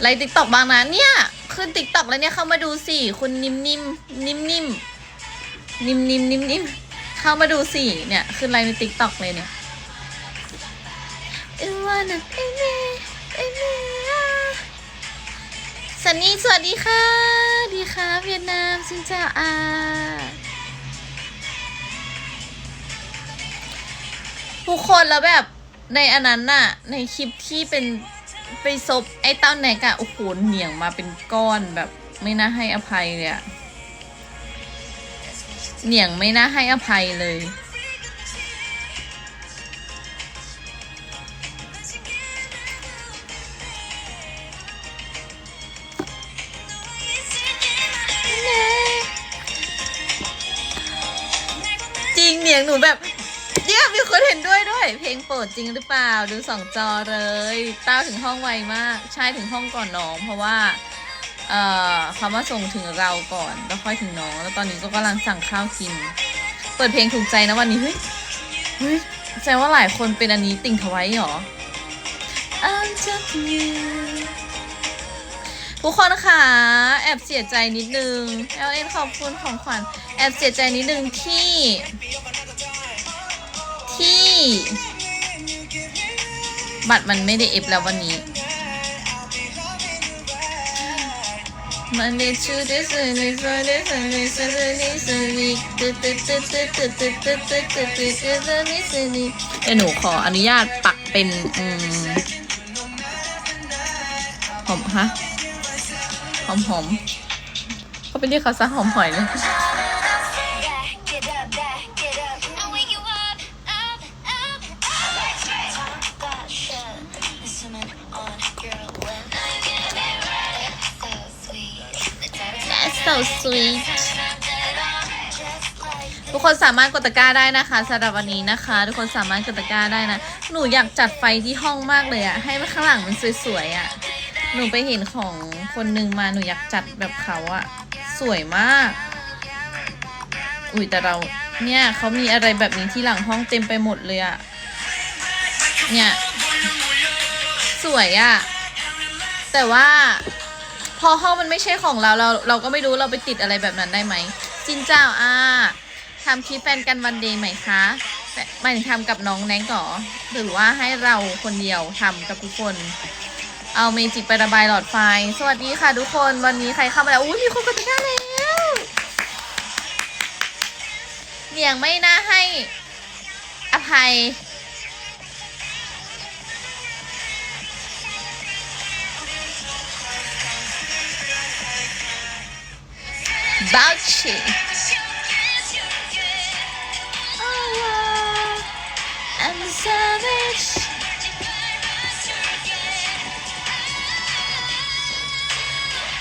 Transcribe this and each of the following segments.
ไลฟ์ติ๊กต็อกบางนะเนี่ย ขึ้นติ๊กต็อกแล้วเนี่ยเข้ามาดูสิคุณนิ่มนิ่มนิ่มนิ่มนิ่มนิ่มนิ่มนิ่มเข้ามาดูสิเนี่ยขึ้นไลฟ์ในติ๊กต็อกเลยเนี่ยเอวานะเอเนเอเนสันนี่สวัสดีค่ะ ดีค่ะ เวียดนามซินเจ้าอาทุกคนแล้วแบบในอันนั้นน่ะ ในคลิปที่เป็น ไปซบไอ้เต้าแหนกอะโอ้โหเหนียงมาเป็นก้อนแบบไม่น่าให้อภัยเลยอะเหนียงไม่น่าให้อภัยเลย จริงเหนียงหนูแบบ คนเห็นด้วยด้วย เพลงโปรดจริงหรือเปล่า ดูสองจอเลยต้าถึงห้องไวมาก ใช่ถึงห้องก่อนน้อง เพราะว่า เอ่อเขามาส่งถึงเราก่อนแล้วค่อยถึงน้อง แล้วตอนนี้ก็กำลังสั่งข้าวกิน เปิดเพลงถูกใจนะวันนี้ เฮ้ย เฮ้ยแสดงว่าหลายคนเป็นอันนี้ติ่งทวายเหรอ I'm just you ทุกคนค่ะ แอบเสียใจนิดนึง LN ขอบคุณของขวัญ แอบเสียใจนิดนึงที่ บัตรมันไม่ได้เอฟแล้ววันนี้ Monday to this Sunday Friday Sunday, Sunday, Sunday ตึ๊ดตึ๊ดตึ๊ดตึ๊ดตึ๊ดตึ๊ดตึ๊ดตึ๊ดตึ๊ดตึ๊ดตึ๊ดตึ๊ดนี่สินี่เดี๋ยวหนูขออนุญาตปักเป็นอืมหอมฮะหอมหอมเขาไปเรียกเขาซะหอมหอยเลย so sweet ทุกคนสามารถกดตะกร้าได้นะคะสำหรับวันนี้นะคะ ทุกคนสามารถกดตะกร้าได้นะ หนูอยากจัดไฟที่ห้องมากเลยอะให้ข้างหลังมันสวยๆอะหนูไปเห็นของคนหนึ่งมาหนูอยากจัดแบบเขาอะสวยมาก อุ้ยแต่เราเนี่ยเขามีอะไรแบบนี้ที่หลังห้องเต็มไปหมดเลยอะเนี่ย สวยอะแต่ว่า พอห้องมันไม่ใช่ของเราเรา เราก็ไม่รู้เราไปติดอะไรแบบนั้นได้ไหมจินเจ้าอ่าทำคลิปแฟนกันวันเดย์ไหมคะหมายถึงทำกับน้องแนงก่อหรือว่าให้เราคนเดียวทำกับทุกคน เอาเมจิกไประบายหลอดไฟ สวัสดีค่ะทุกคนวันนี้ใครเข้ามาแล้วอุ้ยมีคนกดติดตาแล้วเหนียงไม่น่าให้อภัย Bouchy. Oh, I'm a savage.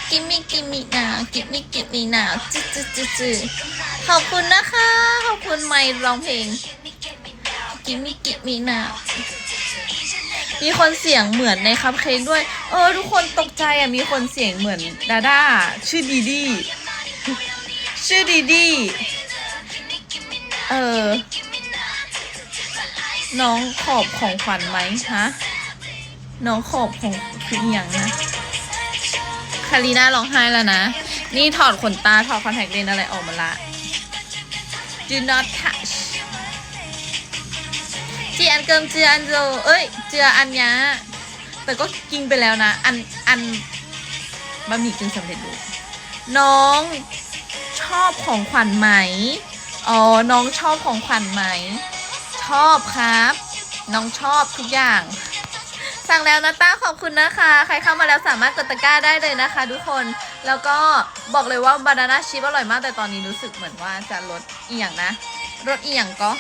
Give me, give me now, give me, gimme now จืดจืดจืดจืดขอบคุณนะคะ ขอบคุณไม่ร้องเพลง Give me, give me now มีคนเสียงเหมือนในคัพเค้กด้วย เออ ทุกคนตกใจอะ มีคนเสียงเหมือนดาด้าชื่อดีดี ชื่อดีดีเออ น้องขอบของขวัญไหมฮะ น้องขอบของคืออหย่างนะ คารีน่าร้องไห้แล้วนะ นี่ถอดขนตา ถอดคอนแทคเลนส์อะไรออกมาละ Do not touch จีอันเกิมเจืออันโจเอ้ย เจืออันยะแต่ก็กินไปแล้วนะ อัน อันบะหมี่กึ่งสำเร็จรูปน้องช อบของขวัญไหม อ๋อ น้องชอบของขวัญไหม ชอบครับ น้องชอบทุกอย่าง สั่งแล้วนะต้าขอบคุณนะคะ ใครเข้ามาแล้วสามารถกดตะกร้าได้เลยนะคะ ทุกคน แล้วก็บอกเลยว่าบานาน่าชิพอร่อยมาก แต่ตอนนี้รู้สึกเหมือนว่าจะลดอีหยังนะ ลดอีหยังก็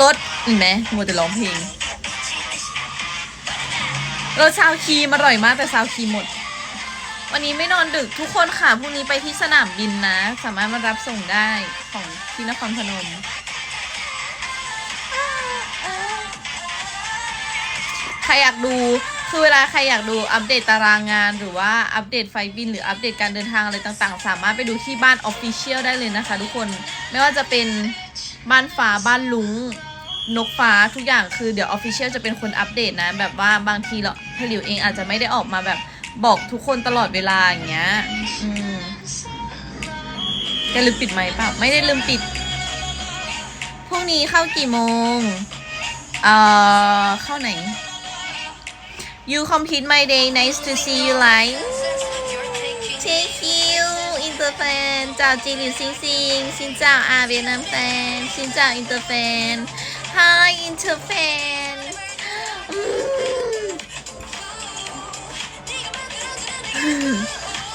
วัด เห็นไหมมัวแต่ร้องเพลงเรถซาวครีมอร่อยมากแต่ซาวครีมหมด วันนี้ไม่นอนดึกทุกคนค่ะพรุ่งนี้ไปที่สนามบินนะ สามารถมารับส่งได้ของที่นครพนมใครอยากดูคือเวลาใครอยากดูอัปเดตตารางงาน หรือว่าอัปเดตไฟบิน หรืออัปเดตการเดินทางอะไรต่างๆ สามารถไปดูที่บ้าน Official ได้เลยนะคะ ทุกคนไม่ว่าจะเป็นบ้านฟ้าบ้านลุง นกฟ้าทุกอย่างคือเดี๋ยว Official จะเป็นคนอัปเดตนะ แบบว่าบางทีเราผลิวเองอาจจะไม่ได้ออกมาแบบบอกทุกคนตลอดเวลาอย่างเงี้ย อืมแกลืมปิดไหมเปล่าไม่ได้ลืมปิด พรุ่งนี้เข้ากี่โมง เอ่อ เข้าไหน You complete my day nice to see you live Thank you Interfan จากจีนหรือซิงซิงซินจ้าอาเวียดนามแฟนซินจา Interfan Hi Interfan อื ม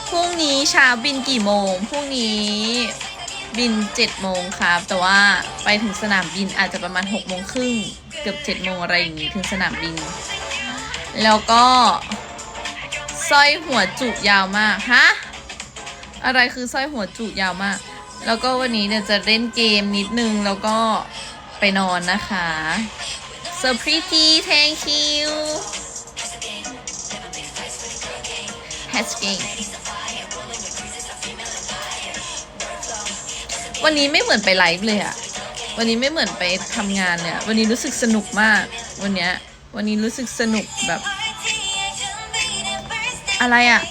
พรุ่งนี้เช้าบินกี่โมง พรุ่งนี้บินเจ็ดโมงครับ แต่ว่าไปถึงสนามบินอาจจะประมาณหกโมงครึ่งเกือบเจ็ดโมงอะไรอย่างงี้ถึงสนามบิน แล้วก็สร้อยหัวจุกยาวมาก ฮะ อะไรคือสร้อยหัวจุกยาวมาก แล้วก็วันนี้เนี่ยจะเล่นเกมนิดนึงแล้วก็ ไปนอนนะคะ so pretty thank you has game วันนี้ไม่เหมือนไปไลฟ์เลยอะวันนี้ไม่เหมือนไปทำงานเลยอะวันนี้รู้สึกสนุกมาก วันเนี้ย วันนี้รู้สึกสนุกแบบ อะไรอะ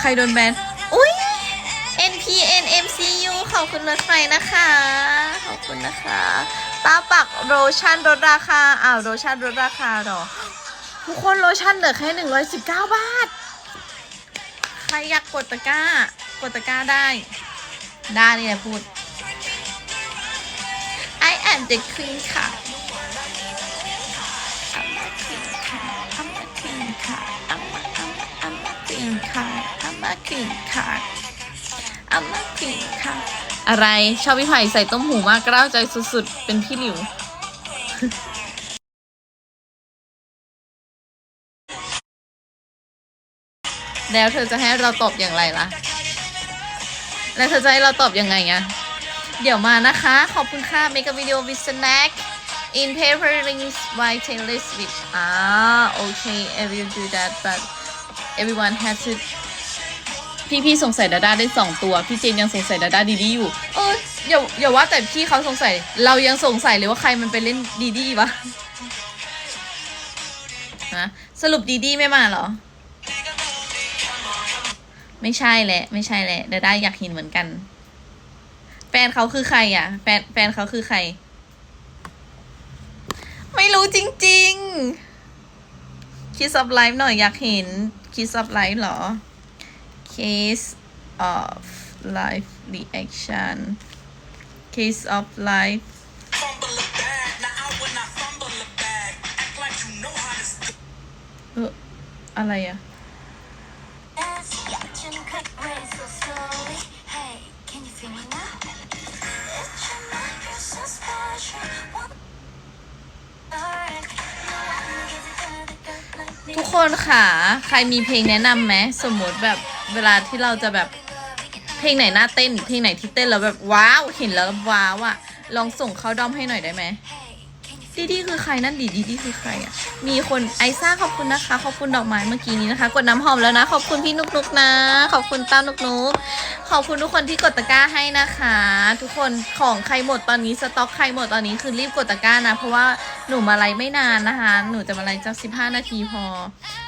ใครโดนแบน อุ้ย NPN MCU ขอบคุณรถไฟนะคะ นะคะตาปักโรชั่นลดราคาอ้าวโรชั่นลดราคาหรอทุกคนโลชั่นเหลือแค่119บาท ใครอยากกดตะกร้า กดตะกร้าได้ ได้เนี่ยพูด I am the queen ค่ะ I'm a queen ค่ะ I'm a queen ค่ะ I'm a I'm a I'm a queen ค่ะ I'm a queen ค่ะ I'm a queen ค่ะ อะไรชอบพี่ไผ่ใส่ต้มหูมากกล้าวใจสุดๆ เป็นพี่หลิว แล้วเธอจะให้เราตอบอย่างไรล่ะ แล้วเธอจะให้เราตอบยังไงอะเดี๋ยวมานะคะ ขอบคุณค่ะ make a video with snack in paper rings by Taylor Swift อ่าโอเค I will do that but everyone has to พี่พี่ๆสงสัยดาด้าได้สองตัว พี่เจนยังสงสัยดาด้าดีดีอยู่เอออย่าอย่าว่าแต่พี่เขาสงสัย เรายังสงสัยเลยว่าใครมันไปเล่นดีดีวะนะสรุปดีดีไม่มาเหรอ ไม่ใช่แหละ ไม่ใช่แหละดาด้าอยากเห็นเหมือนกัน แฟนเขาคือใครอะ แฟนแฟนเขาคือใคร ไม่รู้จริง ๆ คิสอ f ไลฟ์หน่อยอยากเห็นคิสอ f ไลฟ์เหรอ case of life reaction case of life fumble a bag. Now I will not fumble a bag. Act like you know how to st- เอออะไรอะ Hey, can you feel me now? It's your mind, you're so special. One- Alright, no one gives a damn like me. ทุกคนค่ะ ใครมีเพลงแนะนำไหม สมมติแบบ เวลาที่เราจะแบบเพลงไหนน่าเต้น เพลงไหนที่เต้นแล้วแบบว้าวเห็นแล้วว้าวอะลองส่งเข้าด้อมให้หน่อยได้ไหม ดีดีคือใครนั่นดีดีดีคือใครอะ มีคนไอซ่าขอบคุณนะคะ ขอบคุณดอกไม้เมื่อกี้นี้นะคะ กดน้ำหอมแล้วนะ ขอบคุณพี่นุกนุกนะ ขอบคุณเต้านุกนุกขอบคุณทุกคนที่กดตะกร้าให้นะคะ ทุกคนของใครหมดตอนนี้สต็อกใครหมดตอนนี้คือรีบกดตะกร้านะ เพราะว่าหนูมาไลฟ์ไม่นานนะคะ หนูจะมาไลฟ์จักสิบห้านาทีพอ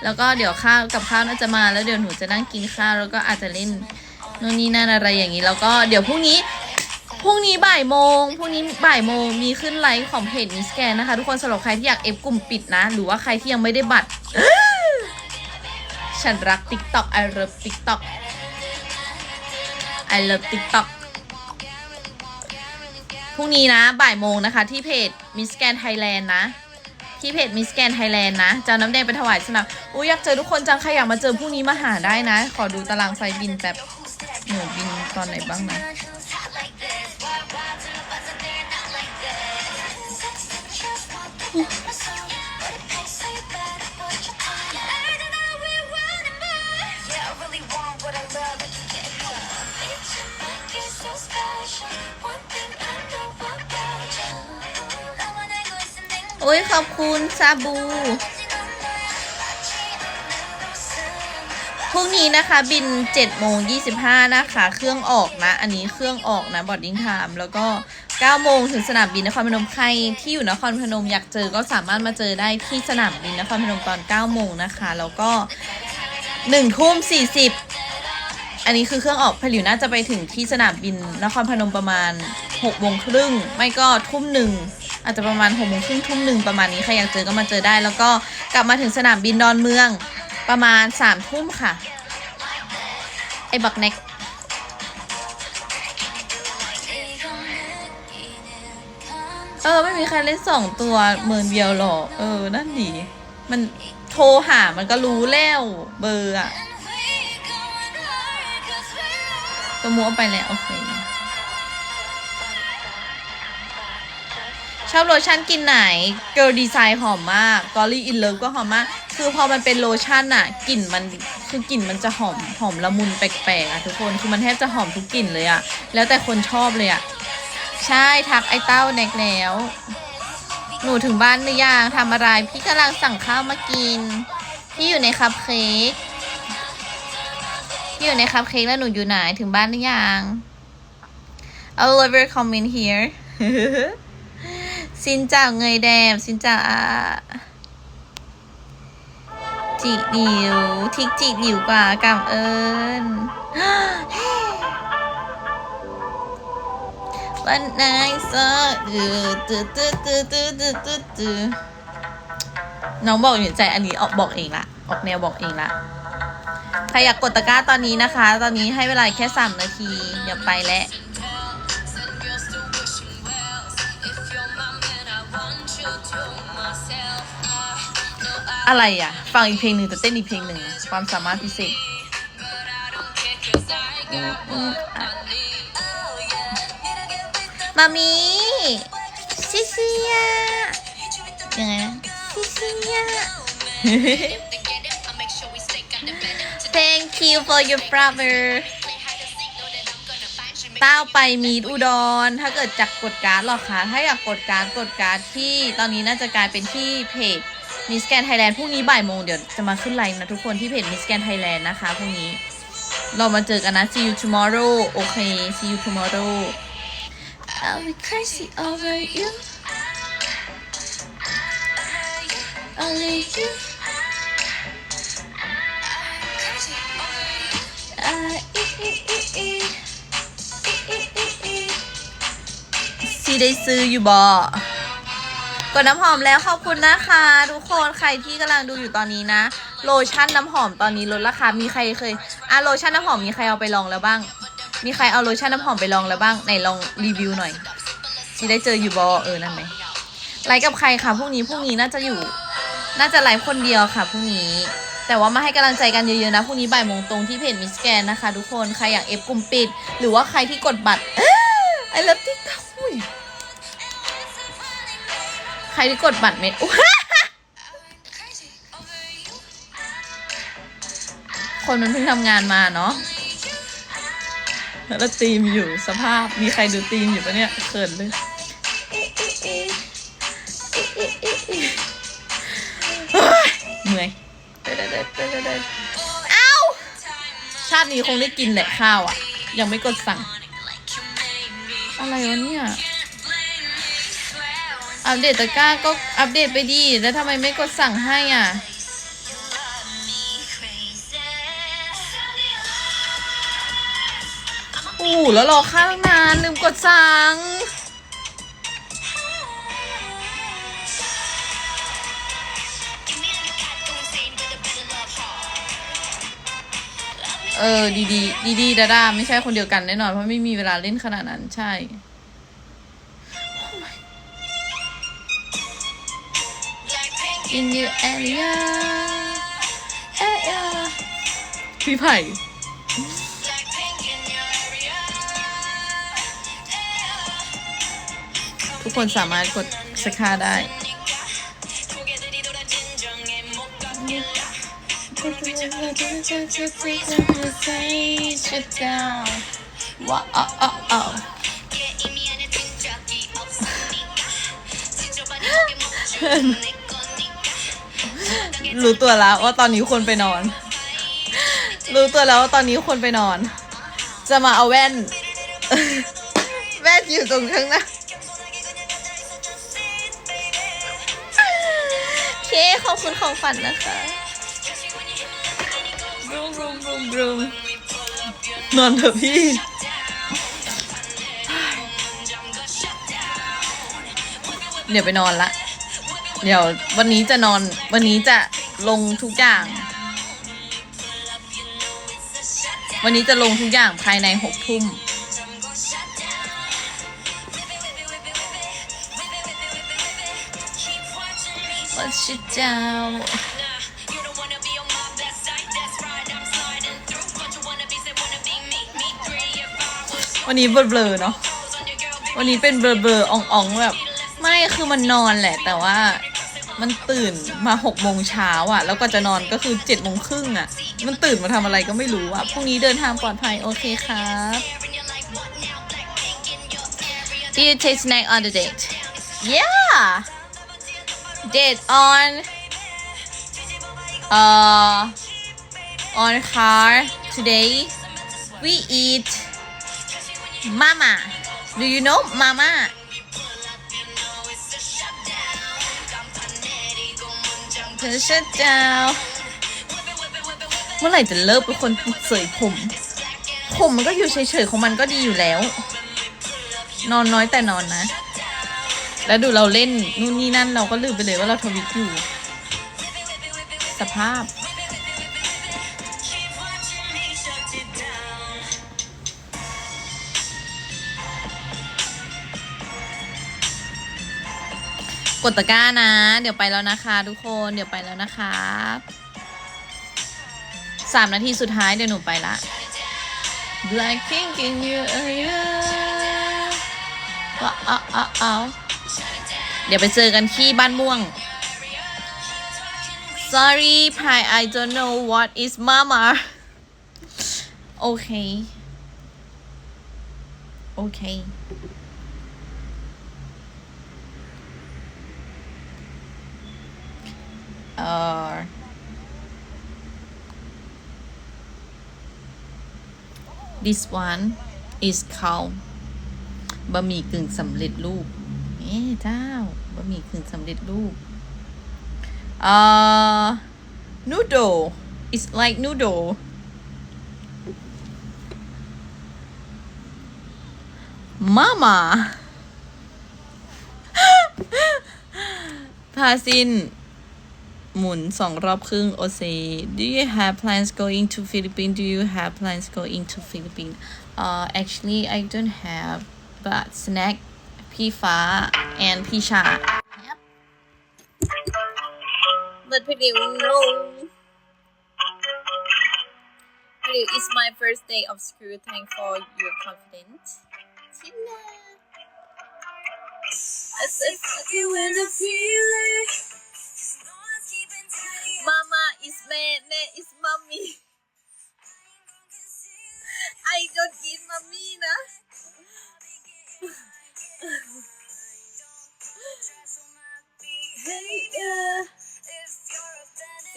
แล้วก็เดี๋ยวข้าวกับข้าวน่าจะมาแล้วเดี๋ยวหนูจะนั่งกินข้าวแล้วก็อาจจะเล่นนู่นนี่นั่นอะไรอย่างนี้แล้วก็เดี๋ยวพรุ่งนี้ พรุ่งนี้บ่ายโมงพรุ่งนี้บ่ายโมงมีขึ้นไลฟ์ของเพจมิสแกนนะคะ ทุกคนสำหรับใครที่อยากเอฟกลุ่มปิดนะ หรือว่าใครที่ยังไม่ได้บัตร ฉันรัก TikTok I love TikTok I love TikTok พรุ่งนี้นะบ่ายโมงนะคะ ที่เพจมิสแกนไทยแลนด์นะ ที่เพจมิสแกนไทยแลนด์นะจะเอาน้ำแดงไปถวายสนามอุ้ยอยากเจอทุกคนจังใครอยากมาเจอพรุ่งนี้มาหาได้นะ ขอดูตารางไฟบินแบบหนูบินตอนไหนบ้างนะ โอ้ยขอบคุณซาบู พรุ่งนี้นะคะบิน7โมง25นะคะ เครื่องออกนะ อันนี้เครื่องออกนะ บอดดิ้งไทม์แล้วก็ 9โมงถึงสนามบินนครพนมใครที่อยู่นครพนมอยากเจอก็สามารถมาเจอได้ที่สนามบินนครพนมตอน9โมงนะคะ แล้วก็1ทุ่ม40 อันนี้คือเครื่องออกผลิวน่าจะไปถึงที่สนามบินนครพนมประมาณ6โมงครึ่งไม่ก็ทุ่มหนึ่งอาจจะประมาณ6โมงครึ่งทุ่มหนึ่งประมาณนี้ใครอยากเจอก็มาเจอได้ แล้วก็กลับมาถึงสนามบินดอนเมืองประมาณสามทุ่มค่ะไอ้บักเน็ก เออ ไม่มีใครเล่นสองตัวเมินเดียวหรอกเออ นั่นดี มันโทรหามันก็รู้แล้วเบอร์อะตัวมัวไปแล้วโอเค ชอบโลชั่นกลินไหน Girl Design หอมมาก Golly in Love ก็หอมมาก คือพอมันเป็นโลชั่นอะกลิ่นมันคือกลิ่นมันจะหอมหอมละมุนแปลกๆอะทุกคน คือมันแทบจะหอมทุกกลิ่นเลยอะแล้วแต่คนชอบเลยอะ ใช่ทักไอ้เต้าเน็กแล้ว หนูถึงบ้านหรือยังทำอะไร พี่กำลังสั่งข้าวมากิน พี่อยู่ในคัพเค้กพี่อยู่ในคัพเค้กแล้วหนูอยู่ไหนถึงบ้านหรือยัง Oliver come in here สินเจ้าเงยแดม สินเจ้าอาจีหลิว ทิกจีหลิวกว่ากำเอิญ วันไหนเซอตืตืตืตืตืตืตืตืน้องบอกอยู่ในใจอันนี้ออกบอกเองละออกแนวบอกเองละใครอยากกดตะกร้าตอนนี้นะคะ ตอนนี้ให้เวลาแค่สามนาทีอย่าไปแล้วอะไรอะ ฟังอีกเพลงหนึ่งแต่เต้นอีกเพลงหนึ่งความสามารถพิเศษอื มอืมอะมามีซิเซียยังไงนะซิเซีย Thank you for your flower ต้าวไปมีดอุดร ถ้าเกิดจากกดการ์ดหรอคะ ถ้าอยากกดการ์ดกดการ์ดที่ตอนนี้น่าจะกลายเป็นที่เพจ Miss Grand Thailand พรุ่งนี้บ่ายโมงเดี๋ยวจะมาขึ้นไลน์นะทุกคนที่เพจ Miss Grand Thailand นะคะพรุ่งนี้ เรามาเจอกันนะ see you tomorrow โอเค see you tomorrow I'll be crazy over you only you ซีได้ซื้ออยู่บอกดน้ำหอมแล้วขอบคุณนะคะ ทุกคนใครที่กำลังดูอยู่ตอนนี้นะ โลชั่นน้ำหอมตอนนี้ลดราคามีใครเคยอะโลชั่นน้ำหอมมีใครเอาไปลองแล้วบ้าง มีใครเอาโลชั่นน้ำหอมไปลองแล้วบ้างไหนลองรีวิวหน่อยซีได้เจออยู่บอเออนั่นไหมไลฟ์กับใครคะพรุ่งนี้พรุ่งนี้น่าจะอยู่ น่าจะไลฟ์คนเดียวค่ะพรุ่งนี้ แต่ว่ามาให้กำลังใจกันเยอะๆนะพรุ่งนี้บ่ายโมงตรงที่เพจมิสแกนนะคะ ทุกคนใครอยากเอฟกลุ่มปิด หรือว่าใครที่กดบัตรไอ้เลิฟติ๊กต็อกใครที่กดบัตรเม็ดคนมันเพิ่งทำงานมาเนาะ แล้วตีมอยู่สภาพมีใครดูตีมอยู่ปะเนี่ยเขินเลยเฮ้ยเมื่อยเอ้าชาตินี้คงได้กินแหละข้าวอะ ยังไม่กดสั่ง อะไรวะเนี่ยอัปเดตตะกร้าก็อัปเดตไปดี แล้วทำไมไม่กดสั่งให้อะ อ้แล้วรอข้างนานลืมกดสั่งเออ ดีดีดีดีดาดาไม่ใช่คนเดียวกันแน่นอน เพราะไม่มีเวลาเล่นขนาดนั้นใช่ In your area area พี่ไผ่ ทุกคนสามารถกดสกาได้ว้าวอ้าวอ้าวอ้าวรู้ตัวแล้วว่าตอนนี้ควรไปนอน รู้ตัวแล้วว่าตอนนี้คนไปนอน จะมาเอาแว่น แว่นอยู่ตรงข้างหน้า คขอบคุณของฝันนะคะบรูมบรูมบรูมบรูมนอนเถอะพี่เดี๋ยวไปนอนละ เดี๋ยววันนี้จะนอนวันนี้จะลงทุกอย่าง วันนี้จะลงทุกอย่างภายในหกทุ่ม What shit down วันนี้เบลอๆเนาะวันนี้เป็นเบลอๆอ่องๆแบบ ไม่คือมันนอนแหละ แต่ว่ามันตื่นมาหกโมงเช้าอะ แล้วก็จะนอนก็คือเจ็ดโมงครึ่งอะ มันตื่นมาทำอะไรก็ไม่รู้อะพรุ่งนี้เดินทางปลอดภัยโอเคครับ Do you take snack on the date? Yeah. Date on uh on car today. We eat mama. Do you know mama? เธอชัดดาวเมื่อไหร่จะเลิกเป็นคนเสยผม ผมมันก็อยู่เฉยๆของมันก็ดีอยู่แล้ว นอนน้อยแต่นอนนะ แล้วดูเราเล่นนู่นนี่นั่นเราก็ลืมไปเลยว่าเราทวิตอยู่ สภาพ กดตะกร้านะ เดี๋ยวไปแล้วนะคะทุกคนเดี๋ยวไปแล้วนะคะสามนาทีสุดท้ายเดี๋ยวหนูไปละ Blackpink in your area ว้าวอ้าวอ้าว เดี๋ยวไปเจอกันที่บ้านม่วง Sorry Pi I don't know what is mama โอเค โอเคเอ่อ this one is called บะหมี่กึ่งสำเร็จรูป เอ๊เจ้าบะหมี่กึ่งสำเร็จรูปเอ่อ noodle it's like noodle mama พาซิน หมุนสองรอบครึ่งโอเซ Do you have plans going to Philippines Do you have plans going to Philippines uh actually I don't have but snack พี่ฟ้า and พี่ชา yep but พี่ดิว no พี่ดิว it's my first day of school thank for your confidence Tina I said fuck you when I feel it Mama is man, man is mommy.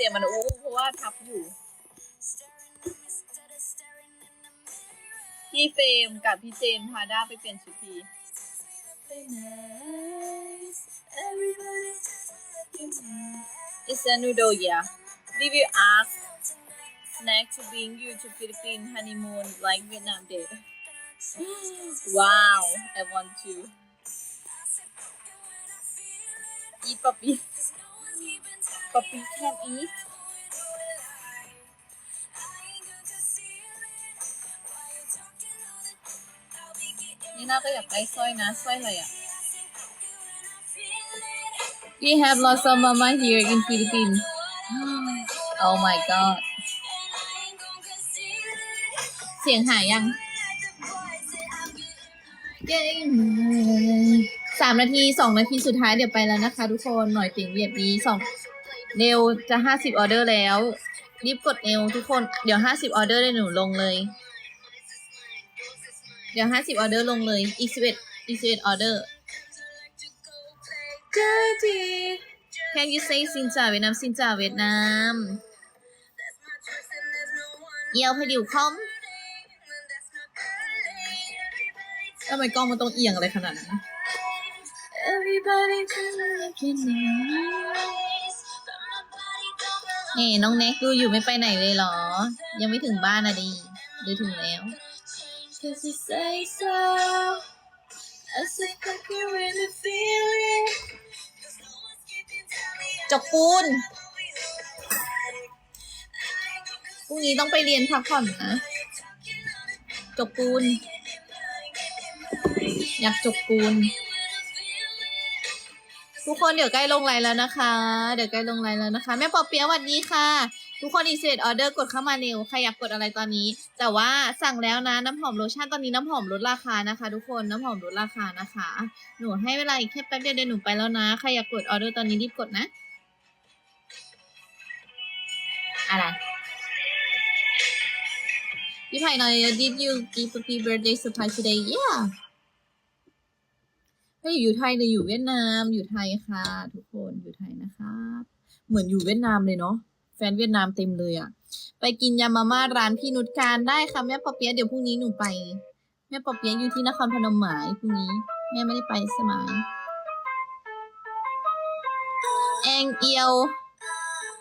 สียงมันอู้เพราะว่าทับอยู่ พี่เฟรมกับพี่เจนพาด้าไปเปลี่ยนชุดที It's a noodle, yeah. Did you ask snack to bring you to Philippine honeymoon like Vietnam did? wow, I want to. Eat puppy. Puppy can eat. นี่น่าก็อยากได้สร้อยนะสร้อยอะไรอะ We have lots of mama here in Philippines. Oh my god. เสียงหายยังเย้สามนาทีสองนาทีสุดท้ายเดี๋ยวไปแล้วนะคะทุกคน หน่อยติ่งเวียดดีสอง เนวจะห้าสิบออเดอร์แล้ว รีบกดเนวทุกคน เดี๋ยวห้าสิบออเดอร์ได้หนูลงเลย เดี๋ยวห้าสิบออเดอร์ลงเลย อีกสิบเอ็ดอีกสิบเอ็ดออเดอร์ Daddy Can you say ซินจ่าเวียดนามซินจ่าเวียดนามเอียวพดิวคอมทำไมกล้องมันต้องเอียงอะไรขนาดนั้น Everybody just looking nice นี่น้องแน็กดูอยู่ไม่ไปไหนเลยเหรอ ยังไม่ถึงบ้านอะดิหรือถึงแล้ว Cause you say so I say I can really feel it จกปูนพรุ่งนี้ต้องไปเรียนพักผ่อนนะ จกปูน อยากจกปูน ทุกคนเดี๋ยวใกล้ลงไลน์แล้วนะคะ เดี๋ยวใกล้ลงไลน์แล้วนะคะ แม่ปอเปียะสวัสดีค่ะ ทุกคนอีเซตออเดอร์กดเข้ามาเร็วใครอยากกดอะไรตอนนี้ แต่ว่าสั่งแล้วนะน้ำหอมโลชั่นตอนนี้น้ำหอมลดราคานะคะ ทุกคนน้ำหอมลดราคานะคะ หนูให้เวลาอีกแค่แป๊บเดียวเดี๋ยวหนูไปแล้วนะใครอยากกดออเดอร์ตอนนี้รีบกดนะ อะไรพี่ไผ่หน่อย did you give happy birthday surprise today yeah ไม่ได้อยู่ไทยเลยอยู่เวียดนามอยู่ไทยค่ะ ทุกคนอยู่ไทยนะคะเหมือนอยู่เวียดนามเลยเนาะแฟนเวียดนามเต็มเลยอะไปกินยำมาม่าร้านพี่นุชการได้ค่ะแม่ปอเปียะเดี๋ยวพรุ่งนี้หนูไปแม่ปอเปียะอยู่ที่นครพนมหมายพรุ่งนี้แม่ไม่ได้ไปสมัยแองเอียว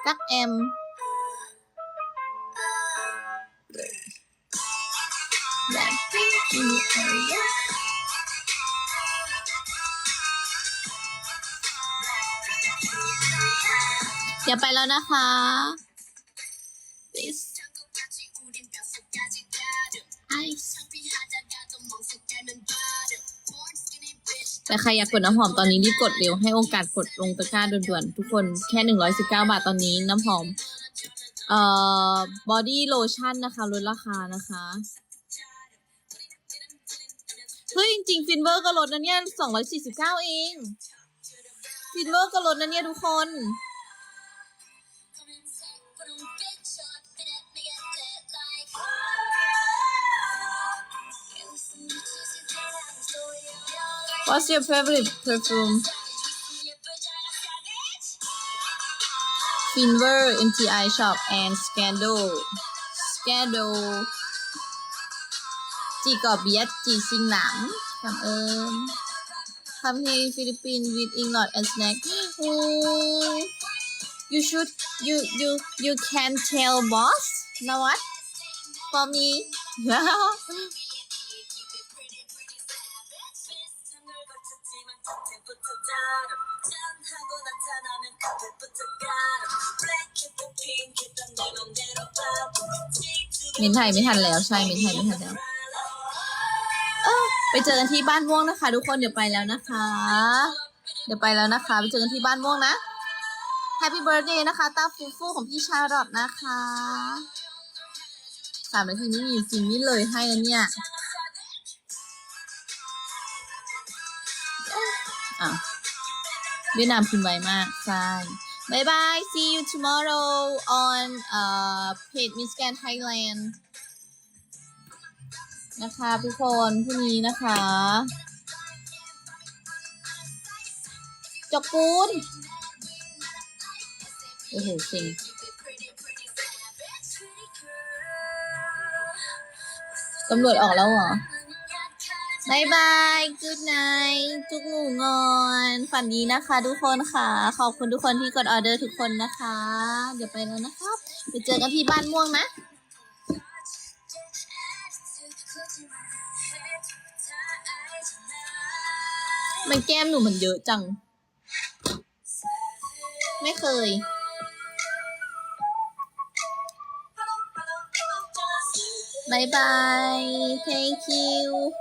กักแอมเไปแล้วนะคะแต่ใครอยากกดน้ำหอมตอนนี้รีบกดเร็วให้โอกาสกดลงตะกร้าด่วนๆ ทุกคนแค่หนึ่งร้อยสิบเก้าบาทตอนนี้น้ำหอม เอ่อบอดี้โลชั่นนะคะลดราคานะคะเฮ้ยจริงๆฟินเวอร์ก็ลดนะเนี่ยสองร้อยสี่สิบเก้าเองฟินเวอร์ก็ลดนะเนี่ยทุกคน What's your favorite perfume? Finver, MTI Shop, and Scandal. Scandal. จีกอบเบียดจีซิงหลังคำเอิญคำเฮฟิลิปปินส์ with English and snack Mm, you should you you you can tell boss know what for me มินไทยไม่ทันแล้วใช่มินไทยไม่ทันแล้วเออไปเจอกันที่บ้านม่วงนะคะ ทุกคนเดี๋ยวไปแล้วนะคะ เดี๋ยวไปแล้วนะคะ ไปเจอกันที่บ้านม่วงนะ Happy Birthday นะคะตาฟูฟูของพี่ชาร์ลอตนะคะสามนาทีนี้มีจริงนี่เลยให้แล้วเนี่ยอะเวียดนามพิมพ์ไวมากใช่ บายบาย see you tomorrow on uh page Miss Grand Thailand นะคะทุกคนพรุ่งนี้นะคะจกปูนโอ้โหเซ็งตำรวจออกแล้วเหรอ บายบาย good night จุกหมูงอนฝันดีนะคะทุกคนค่ะ ขอบคุณทุกคนที่กดออเดอร์ทุกคนนะคะ เดี๋ยวไปแล้วนะครับไปเจอกันที่บ้านม่วงนะมันแก้มหนูมันเยอะจัง ไม่เคยบายบาย thank you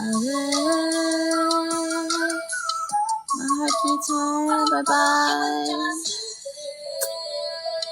สาระมา